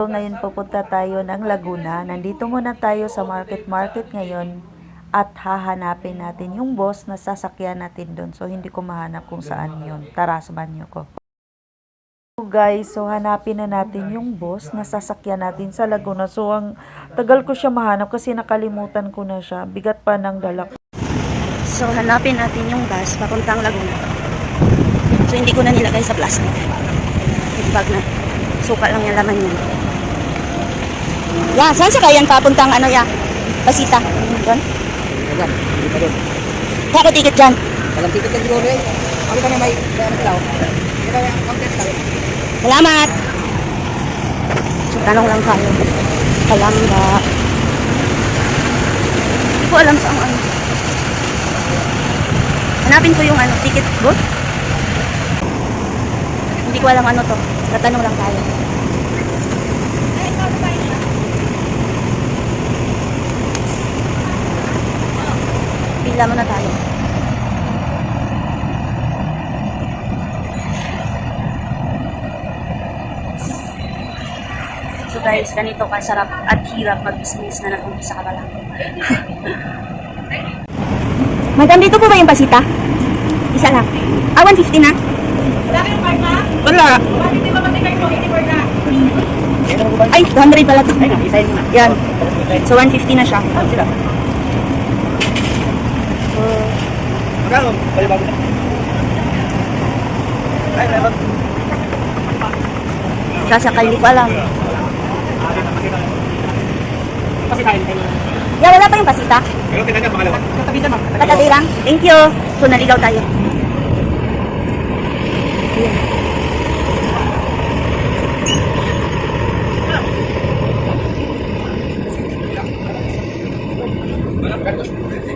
So, ngayon pupunta tayo ng Laguna. Nandito muna tayo sa market market ngayon at hahanapin natin yung boss na sasakyan natin doon. So, hindi ko mahanap kung saan yun. Tara, samahan niyo ko. So, guys, so hanapin na natin yung boss na sasakyan natin sa Laguna. So, ang tagal ko siya mahanap kasi nakalimutan ko na siya. Bigat pa ng dala ko. So, hanapin natin yung bus papuntang Laguna. So, hindi ko na nilagay sa plastic. Bag na. Suka lang yung laman niya. Yeah, saan sa kayan papuntang ano ya? Pasita. Doon? Doon. Kaya ko ticket dyan. Walang ticket yan siguro eh. Ako kami may ano sila. oh. Hindi ba yung content kami? Salamat! So, tanong lang tayo. Alam ba? Hindi ko alam saan ano. Hanapin ko yung ano, ticket booth. Hindi ko alam ano to. Tatanong lang tayo. Pila muna tayo. So guys, ganito kasarap at hirap mag-business na nag-umpisa ka pa lang. Madam, dito po ba yung pasita? Isa lang. Ah, 150 na? Wala. Ay, 200 pala to. Ay, isahin mo na. Yan. So, 150 na siya. Saan sila? Magkano? Bali bago na. Ay, meron. Sasakay, ko alam. Kasi tayo tayo. Yeah, wala pa yung pasita. Pero tingnan niya, pangalawa. Katabi na, ma'am. Katabi lang. Thank you. So, naligaw tayo.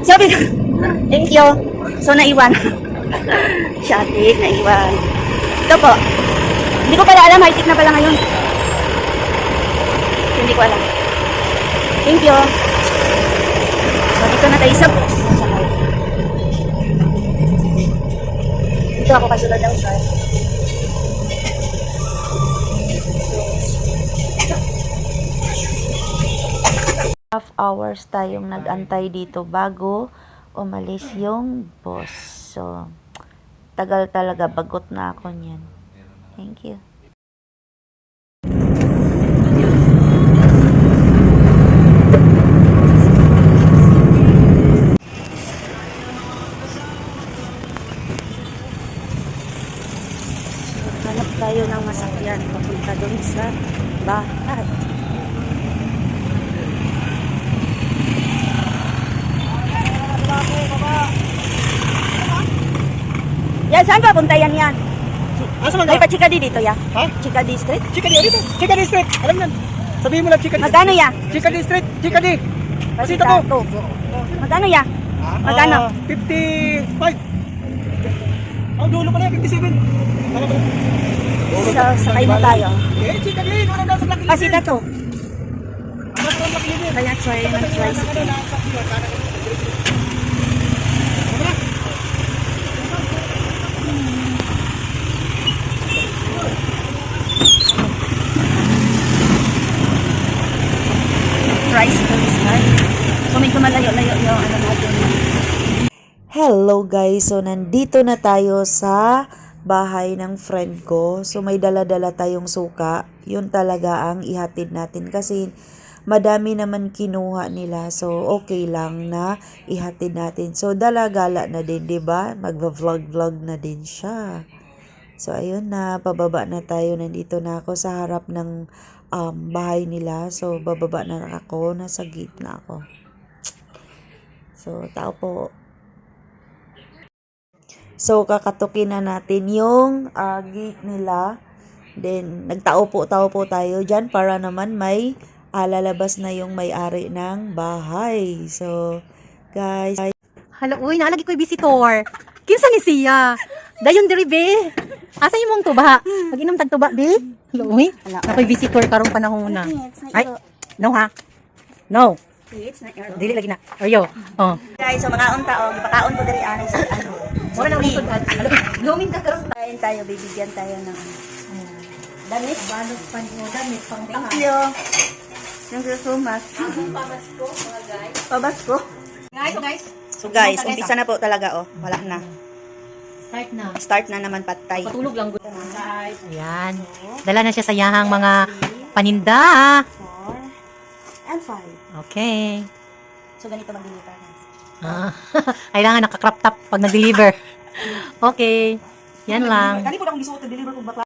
Sabi ko, thank you. So, naiwan. Shati, naiwan. Ito po. Hindi ko pala alam, high-tech na pala ngayon. Hindi ko alam. Thank you. So, dito na tayo sa bus. Dito ako kasunod ng truck. half hours tayong nag-antay dito bago umalis yung boss. So, tagal talaga. Bagot na ako niyan. Thank you. Hanap tayo ng masakyan papunta doon sa bahay. Saan papunta yan yan? Asa man May pa Chikadi dito ya? Ha? Chikadi Street? Chikadi, dito. Chikadi Street. Alam yan. Sabihin mo lang Chikadi. Magkano ya? Chikadi Street. Chikadi. To. to. Magkano ya? Magkano? Ah, 55. Ang dulo pala yan, 57. Ano ba? So, sakay na tayo. Eh, Chikadi. Ano daw sa? Pasita to. Kaya try ng tricycle. Ano. Hello guys, so nandito na tayo sa bahay ng friend ko. So may dala-dala tayong suka. Yun talaga ang ihatid natin kasi madami naman kinuha nila. So okay lang na ihatid natin. So dala-gala na din, 'di ba? Magva-vlog-vlog na din siya. So ayun na, pababa na tayo. Nandito na ako sa harap ng um, bahay nila. So bababa na ako, nasa gate na ako. So tao po. So, kakatukin na natin yung ah, gate nila. Then, nagtao po, tao po tayo dyan para naman may ah, lalabas na yung may-ari ng bahay. So, guys, Hala, uy, nalagi ko'y visitor. Kinsa ni siya? Dayon diri be. Asa yung mong tuba? Mag-inom tag tuba be. Hala, uy. Nakoy visitor karong panahon na. Ay, no ha? No. It's not your Dili lagi na. Ayo. Oh. Guys, so mga unta, oh, ipakaon ko diri anay sa ano. Mura na usod at. Lumin ka karon tayo tayo, bibigyan tayo ng ano. Damit. Balot pa mo, damit pang Thank you. Thank you so much. Pabasko, mga guys. Pabasko. Guys, guys, So guys, umpisa na po talaga oh. Wala na. Start na. Start na naman patay. Patulog lang. Ayan. Dala na siya sa yahang mga paninda. Four and five. Okay. So ganito mag-deliver. Ah, kailangan nakakrop top pag nag-deliver. Okay. Yan lang. Kani po na akong gisuot, deliver kong bakla.